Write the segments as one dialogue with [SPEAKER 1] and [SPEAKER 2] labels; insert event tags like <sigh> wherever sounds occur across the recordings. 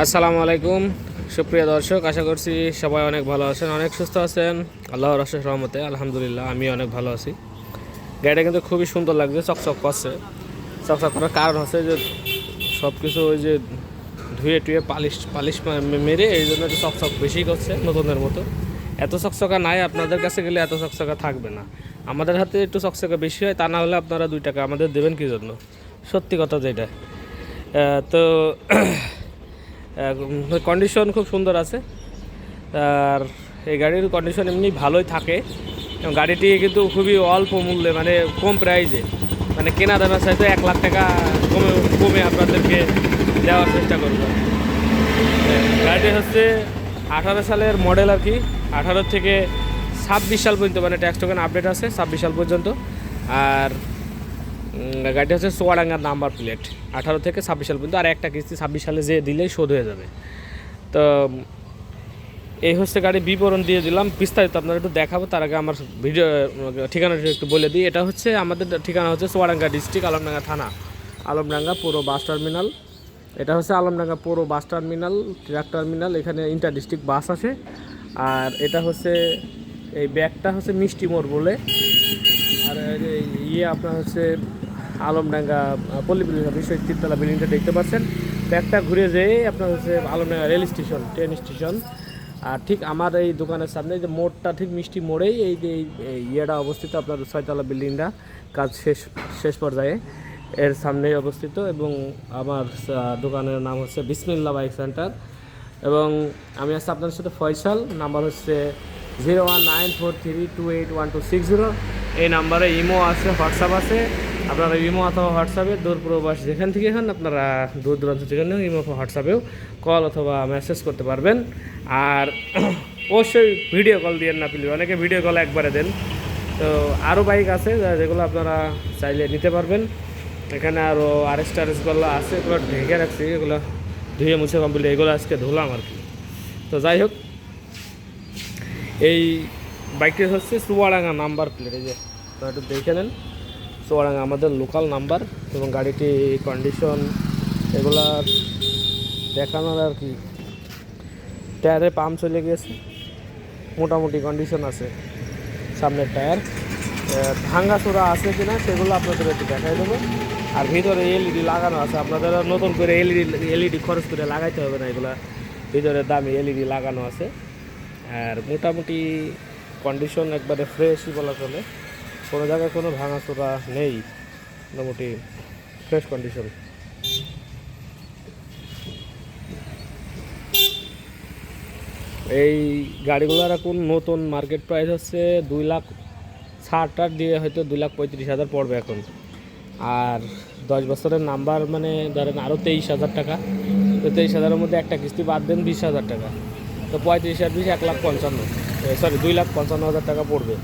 [SPEAKER 1] আসসালামু আলাইকুম। সুপ্রিয় দর্শক, আশা করছি সবাই অনেক ভালো আছেন, অনেক সুস্থ আছেন। আল্লাহর রসের রহমতে, আলহামদুলিল্লাহ, আমি অনেক ভালো আছি। গাড়িটা কিন্তু খুবই সুন্দর লাগছে, চকচক করছে। চকচক করার কারণ হচ্ছে যে সব কিছু ওই যে ধুয়ে টুয়ে পালিশ পালিশ মেরে এই জন্য একটু চকচক বেশি করছে নতুনের মতো। এত চকচকা নাই আপনাদের কাছে গেলে এত চকচকা থাকবে না। আমাদের হাতে একটু চকচকা বেশি হয়, তা না হলে আপনারা দুই টাকা আমাদের দেবেন কি জন্য? সত্যি কথা যেটা। তো কন্ডিশন খুব সুন্দর আছে। আর এই গাড়ির কন্ডিশন এমনি ভালোই থাকে। গাড়িটি কিন্তু খুবই অল্প মূল্যে মানে কম প্রাইজে মানে কেনা দামের চাইতে এক লাখ টাকা কমে কমে আপনাদেরকে দেওয়ার চেষ্টা করব। গাড়িটি হচ্ছে আঠারো সালের মডেল আর কি। আঠারো থেকে ছাব্বিশ সাল পর্যন্ত মানে ট্যাক্স টোকেন আপডেট আছে ছাব্বিশ সাল পর্যন্ত। আর গাড়িটা হচ্ছে সোয়াডাঙ্গার নাম্বার প্লেট। আঠারো থেকে ছাব্বিশ সাল পর্যন্ত, আর একটা কিস্তি ছাব্বিশ সালে যে দিলেই শোধ হয়ে যাবে। তো, এই হচ্ছে গাড়ি বিবরণ দিয়ে দিলাম। বিস্তারিত আপনারা একটু দেখাবো, তার আগে আমার ভিডিও ঠিকানাটা একটু বলে দিই। এটা হচ্ছে আমাদের ঠিকানা হচ্ছে সোয়াডাঙ্গা ডিস্ট্রিক্ট, আলমডাঙ্গা থানা। আলমডাঙ্গা পুরো বাস টার্মিনাল। এটা হচ্ছে আলমডাঙ্গা পুরো বাস টার্মিনাল, ট্রাক টার্মিনাল, এখানে ইন্টার ডিস্ট্রিক্ট বাস আছে। আর এটা হচ্ছে, এই ব্যাগটা হচ্ছে মিষ্টি মোড় বলে। আর ইয়ে আপনার হচ্ছে আলমডাঙ্গা পল্লী ওই তিনতলা বিল্ডিংটা দেখতে পাচ্ছেন। ব্যাগটা ঘুরে যেয়ে আপনার হচ্ছে Alamdanga rail station, train station. আর ঠিক আমার এই দোকানের সামনে যে মোড়টা ঠিক মিষ্টি মোড়েই এই যে ইয়েটা অবস্থিত, আপনার ছয়তলা বিল্ডিংটা কাজ শেষ শেষ পর্যায়ে এর সামনেই অবস্থিত এবং আমার দোকানের নাম হচ্ছে বিসমিল্লা বাইক সেন্টার। এবং আমি আছি আপনার সাথে ফয়সাল, নাম্বার হচ্ছে zero one nine four three two eight one two six zero. এই নাম্বারে ইমো আছে হোয়াটসঅ্যাপ আছে। আপনারা ইমো অথবা হোয়াটসঅ্যাপে দূর প্রবাস যেখান থেকে হন আপনারা দূর দূরান্ত হন, ইমো হোয়াটসঅ্যাপেও কল অথবা মেসেজ করতে পারবেন। আর <clears throat> অবশ্যই ভিডিও কল দিয়ে না প্লিজ অনেকে ভিডিও কল একবারে দেন। তো আরও বাইক আছে যেগুলো আপনারা চাইলে নিতে পারবেন। এখানে আরও আরএস টারেসগুলো আছে এগুলো ঢেকে রাখছি এগুলো ধুয়ে মুছে কমপ্লিট এগুলো আজকে ধুলাম আর কি। তো যাই হোক এই বাইকটি হচ্ছে চুয়াডাঙ্গা নাম্বার প্লেট এই যে। তো একটু দেখে নেন। চুয়াডাঙ্গা আমাদের লোকাল নাম্বার এবং গাড়িটি কন্ডিশন এগুলা দেখানোর আর কি। টায়ারে পাম্প চলে গেছে মোটামুটি কন্ডিশন আছে। সামনের টায়ার ভাঙ্গা চোরা আছে কিনা সেগুলো আপনাদের একটু দেখাই দেবো। আর ভিতরে এলইডি লাগানো আছে। আপনাদের নতুন করে এলইডি এলইডি খরচ করে লাগাইতে হবে না এগুলা। ভিতরে দামি এলইডি লাগানো আছে। আর মোটামুটি কন্ডিশন একবারে ফ্রেশই বলা চলে। কোনো জায়গায় কোনো ভাঙা চোরা নেই, মোটামুটি ফ্রেশ কন্ডিশন এই গাড়িগুলোর এখন নতুন মার্কেট প্রাইস হচ্ছে দুই লাখ ষাট টাট দিয়ে হয়তো দুই লাখ পঁয়ত্রিশ হাজার পড়বে এখন। আর দশ বছরের নাম্বার মানে ধরেন আরও তেইশ হাজার টাকা। তো তেইশ হাজারের মধ্যে একটা কিস্তি বাদ দেন বিশ হাজার টাকা। তো পঁয়ত্রিশ আর বিশ এক লাখ পঞ্চান্ন। সরি দুই লাখ পঞ্চান্ন হাজার টাকা পড়বে।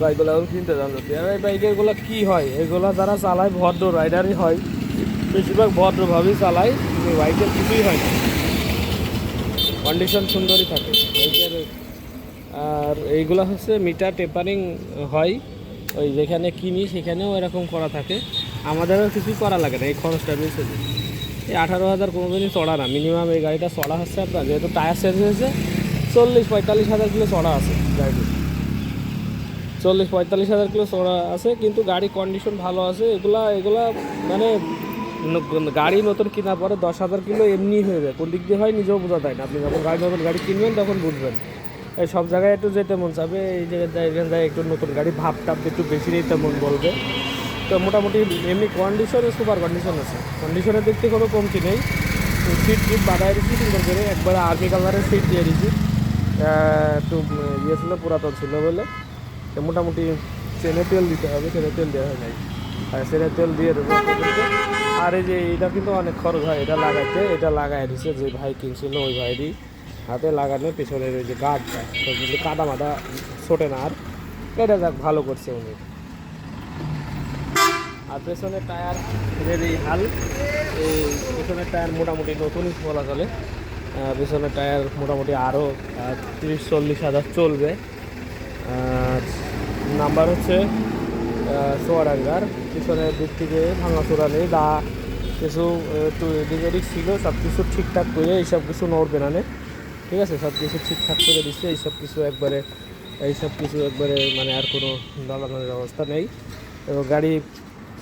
[SPEAKER 1] বাইকগুলো কিনতে জানো আর এই বাইকেরগুলো কী হয়? এগুলো যারা চালায় ভদ্র রাইডারই হয়। বেশিরভাগ ভদ্রভাবেই চালায় বাইকের কিছুই হয় না। কন্ডিশন সুন্দরই থাকে। বাইকের, আর এইগুলো হচ্ছে মিটার টেপারিং হয়। ওই যেখানে কিনি, সেখানেও এরকম করা থাকে। আমাদেরও কিছুই করা লাগে না, এই খরচটা বেশি। এই আঠারো হাজার কোনো দিনই চড়া না। মিনিমাম এই গাড়িটা চড়া হচ্ছে আপনার, যেহেতু টায়ার চেঞ্জ হয়েছে, চল্লিশ পঁয়তাল্লিশ হাজার কিলো চড়া আছে গাড়ি চল্লিশ পঁয়তাল্লিশ হাজার কিলো চড়া আছে, কিন্তু গাড়ি কন্ডিশন ভালো আছে। এগুলা এগুলা মানে গাড়ি নতুন কেনার পরে দশ হাজার কিলো এমনি হয়ে যায়। কোন দিক দিয়ে হয় নিজেও বোঝা যায় না। আপনি যখন গাড়ি নতুন গাড়ি কিনবেন, তখন বুঝবেন। এই সব জায়গায় একটু যেতে মন চাবে, এই জায়গায় এখানে একটু নতুন গাড়ি ভাব টাপ একটু বেশি নিতে মন বলবে। তো মোটামুটি এমনি কন্ডিশনে সুপার কন্ডিশন আছে। কন্ডিশনের দিক থেকে কোনো কমতি নেই। সিট টিট বাদায় দিচ্ছি সুন্দর করে। একবারে আর্মি কালারের সিট দিয়ে দিচ্ছি একটু ইয়ে ছিল, পুরাতন ছিল বলে। মোটামুটি চেনে তেল দিতে হবে, চেনে তেল দেওয়া হয় নাই। আর চেনে তেল দিয়ে দেবো। আর এই যে এটা কিন্তু অনেক খরচ হয়, এটা লাগাইতে, এটা লাগাই দিছে যে ভাই কিনছিল ওই ভাইরই হাতে লাগানো পেছনের ওই যে তো কিন্তু কাদা মাদা ছোটে না আর। এটা যাক, ভালো করছে উনি। আর পেছনের টায়ার রেডি হাল, এই পেছনের টায়ার মোটামুটি নতুনই বলা চলে। পেছনের টায়ার মোটামুটি আরও তিরিশ, চল্লিশ হাজার চলবে। নাম্বার হচ্ছে চুয়াডাঙ্গার পিছনের দিক থেকে ভাঙাচোরা নেই, দা কিছু এদিক ওদিক ছিল সব কিছু ঠিকঠাক করে এইসব কিছু নড়বে না। ঠিক আছে? সব কিছু ঠিকঠাক করে দিচ্ছে এইসব কিছু একবারে এইসব কিছু একবারে মানে আর কোনো দালানোর ব্যবস্থা নেই। এবং গাড়ি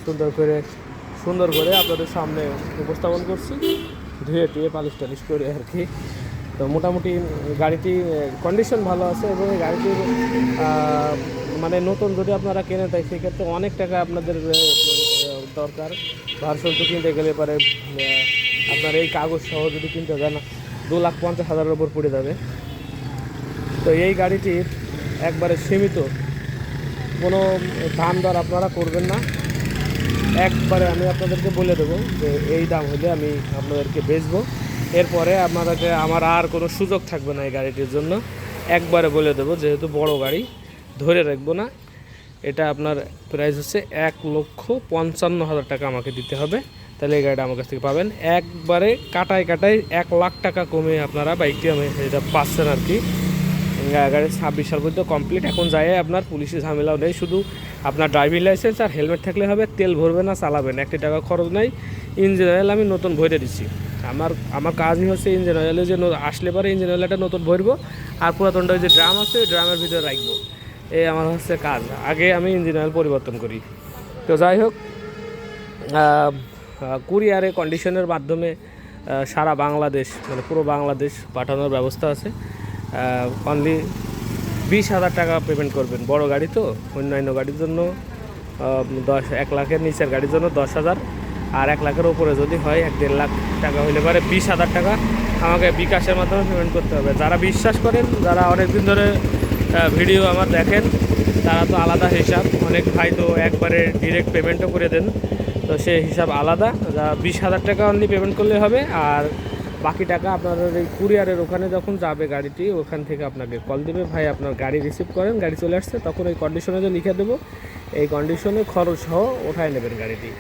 [SPEAKER 1] সুন্দর করে সুন্দর করে আপনাদের সামনে উপস্থাপন করছি, ধুয়ে টুয়ে পালিশ টালিশ করে আর কি। তো মোটামুটি গাড়িটি কন্ডিশন ভালো আছে এবং গাড়িটির মানে নতুন যদি আপনারা কেনেন, তাই সেক্ষেত্রে অনেক টাকা আপনাদের দরকার। ভার্সন তো কিনতে গেলে পারে আপনার এই কাগজ সহ যদি কিনতে যান, দু লাখ পঞ্চাশ হাজারের ওপর পড়ে যাবে। তো এই গাড়িটির একবারে সীমিত। কোনো দাম দর আপনারা করবেন না। একবারে আমি আপনাদেরকে বলে দেবো যে এই দাম হলে আমি আপনাদেরকে বেচবো। এরপরে আপনাদেরকে আমার আর কোনো সুযোগ থাকবে না এই গাড়িটির জন্য। একবারে বলে দেবো, যেহেতু বড় গাড়ি ধরে রাখব না। এটা আপনার প্রাইস হচ্ছে এক লক্ষ পঞ্চান্ন হাজার টাকা আমাকে দিতে হবে। তাহলে এই গাড়িটা আমার কাছ থেকে পাবেন। একবারে কাটায় কাটায় এক লাখ টাকা কমে আপনারা বাইকটি আমি এটা পাচ্ছেন আর কি। গা- গাড়ির ছাব্বিশ সাল পর্যন্ত কমপ্লিট এখন যায় আপনার পুলিশের ঝামেলাও নেই। শুধু আপনার ড্রাইভিং লাইসেন্স আর হেলমেট থাকলে হবে, তেল ভরবে না, চালাবেন। একটি টাকা খরচ নেই। ইঞ্জিন অয়েল আমি নতুন ভরে দিচ্ছি। আমার আমার কাজই হচ্ছে ইঞ্জিন অয়েলে যে আসলে পরে ইঞ্জিন অয়েলটা নতুন ভরবো। আর পুরাতনটা ওই যে ড্রাম আছে, ওই ড্রামের ভিতরে রাখব। এই আমার হচ্ছে কাজ। আগে আমি ইঞ্জিন অয়েল পরিবর্তন করি। তো যাই হোক কুরিয়ারে কন্ডিশনের মাধ্যমে সারা বাংলাদেশ মানে পুরো বাংলাদেশ পাঠানোর ব্যবস্থা আছে। অনলি বিশ হাজার টাকা পেমেন্ট করবেন। বড় গাড়ি তো, অন্যান্য গাড়ির জন্য দশ, এক লাখের নিচের গাড়ির জন্য দশ হাজার। আর এক লাখের ওপরে যদি হয়, এক দেড় লাখ টাকা হইলে পারে বিশ হাজার টাকা। আমাকে বিকাশের মাধ্যমে পেমেন্ট করতে হবে। যারা বিশ্বাস করেন, যারা অনেক দিন ধরে ভিডিও আমার দেখেন, তারা তো আলাদা হিসাব। অনেক ভাই তো একবারে ডিরেক্ট পেমেন্টও করে দেন। তো সে হিসাব আলাদা। যা বিশ হাজার টাকা অনলি পেমেন্ট করলে হবে, আর বাকি টাকা আপনার এই কুরিয়ারের ওখানে যখন যাবে গাড়িটি, ওখান থেকে আপনাকে কল দেবে। ভাই, আপনার গাড়ি রিসিভ করেন, গাড়ি চলে আসছে, তখন ওই কন্ডিশনে যে লিখে দেবো, এই কন্ডিশনে খরচ সহ ওঠায় নেবেন গাড়িটি।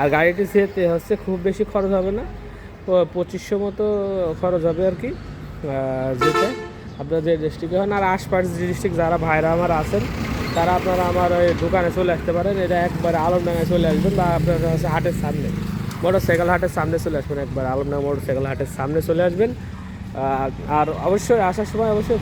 [SPEAKER 1] আর গাড়িটি যেতে হচ্ছে, খুব বেশি খরচ হবে না। পঁচিশশো মতো খরচ হবে আর কি। যেতে আপনার যে ডিস্ট্রিক্টে হন আর আশপাশ ডিস্ট্রিক্ট যারা ভাইরা আমার আছেন, তারা আপনারা আমার ওই দোকানে চলে আসতে পারেন। এটা একবারে আলমডাঙ্গায় চলে আসবেন বা আপনার হচ্ছে হাটের সামনে মোটর সাইকেল হাটের সামনে চলে আসবেন একবার। আলমডাঙ্গা মোটর সাইকেল হাটের সামনে চলে আসবেন। আর অবশ্যই আসার সময় অবশ্যই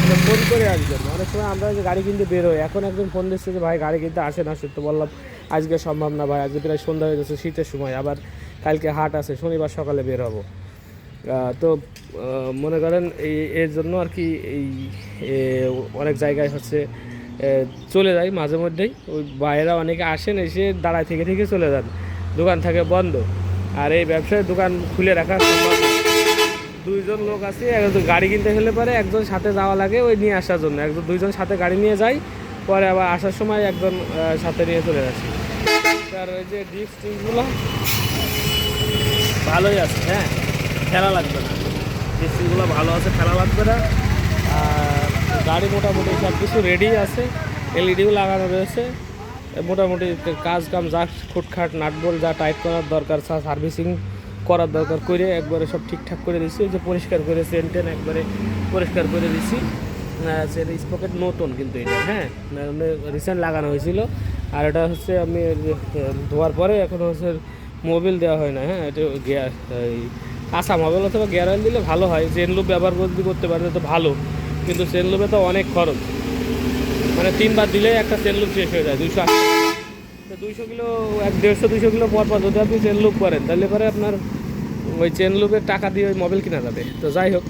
[SPEAKER 1] মানে ফোন করে আসবেন। অনেক সময় আমরা যে গাড়ি কিনতে বেরোই এখন একজন ফোন দিচ্ছে যে, ভাই, গাড়ি কিনতে আসে না তো বললাম, আজকে সম্ভব না ভাই, আজকে প্রায় সন্ধ্যা হয়ে যাচ্ছে শীতের সময়, আবার কালকে হাট আছে, শনিবার সকালে বের হব। তো মনে করেন এই, এর জন্য আর কি এই অনেক জায়গায় হচ্ছে চলে যায় মাঝে মধ্যেই। ওই বাইরা অনেকে আসেন, এসে দাঁড়ায় থেকে থেকে চলে যান। দোকান থাকে বন্ধ। আর এই ব্যবসায় দোকান খুলে রাখা দুইজন লোক আছে, একজন গাড়ি কিনতে গেলে পরে, একজন সাথে যাওয়া লাগে ওই নিয়ে আসার জন্য। একজন, দুইজন সাথে গাড়ি নিয়ে যায়, পরে আবার আসার সময় একজন সাথে নিয়ে চলে যাচ্ছে তার ওই যে ডিস্ক ভালোই আছে হ্যাঁ। খেলা লাগবে না। ডিস্কগুলো ভালো আছে, খেলা লাগবে না। আর গাড়ি মোটামুটি সব কিছু রেডি আছে এলইডিও লাগানো রয়েছে। মোটামুটি কাজ কাম যা খুটখাট, নাটবল যা টাইট করার দরকার সার্ভিসিং করার দরকার করে একবারে সব ঠিকঠাক করে ওই যে পরিষ্কার করে চেন টেন একবারে পরিষ্কার করে দিচ্ছি সেটা স্পকেট নতুন কিন্তু এটা হ্যাঁ? রিসেন্ট লাগানো হয়েছিল। আর এটা হচ্ছে আমি ধোয়ার পরে এখন হচ্ছে মোবিল দেওয়া হয় না হ্যাঁ? এটা গিয়ার কাঁচা মোবিল অথবা গিয়ার অয়েল দিলে ভালো হয় চেন লুপ ব্যবহার যদি করতে পারলে তো ভালো, কিন্তু চেন লুপে তো অনেক খরচ। মানে তিনবার দিলে একটা চেন লুপ শেষ হয়ে যায় আশি। তো দুইশো কিলো, এক দেড়শো, দুইশো কিলো পর পর যদি আপনি চেন লুপ করেন, তাহলে পরে আপনার ওই চেন লুপের টাকা দিয়ে ওই মোবাইল কিনা যাবে। তো যাই হোক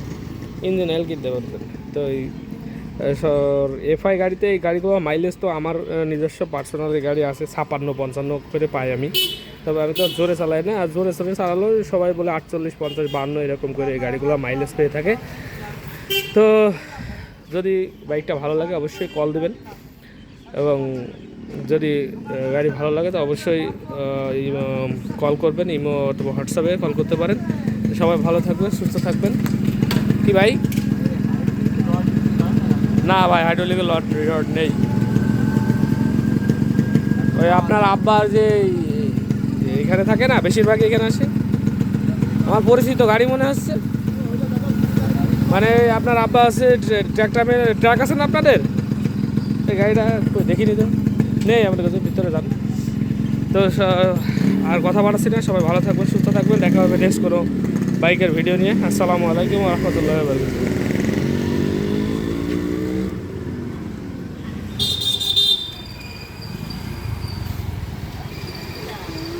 [SPEAKER 1] ইঞ্জিন অয়েল কিনতে পারবেন। তো এই এফআই গাড়িতে এই গাড়িগুলো মাইলেজ তো আমার নিজস্ব পার্সোনাল গাড়ি আছে, ছাপান্ন, পঞ্চান্ন করে পাই আমি। তবে আমি তো জোরে চালাই না, আর জোরে জোরে চালালেও সবাই বলে আটচল্লিশ, পঞ্চাশ, বান্ন, এরকম করে এই গাড়িগুলো মাইলেজ পেয়ে থাকে। তো যদি বাইকটা ভালো লাগে অবশ্যই কল দেবেন। এবং যদি গাড়ি ভালো লাগে তো অবশ্যই কল করবেন, ইমো অথবা হোয়াটসঅ্যাপে কল করতে পারেন। সবাই ভালো থাকবেন, সুস্থ থাকবেন। কি ভাই? না ভাই হাইড্রোলিকে লট রিওয়ার্ড নেই। ওই আপনার আব্বার যে এখানে থাকে না বেশিরভাগ এখানে আসে। আমার পরিচিত গাড়ি মনে হচ্ছে। মানে আপনার আব্বা আছে ট্র্যাক্টর ট্রাক আছে না আপনাদের? এই গাড়িটা দেখিনি তো। নেই আমাদের কাছে, ভিতরে যান তো আর কথা বাড়াচ্ছি না, সবাই ভালো থাকবেন, সুস্থ থাকবেন। দেখা হবে নেক্সট কোনো বাইকের ভিডিও নিয়ে। আসসালামু আলাইকুম রহমতুল্লাহ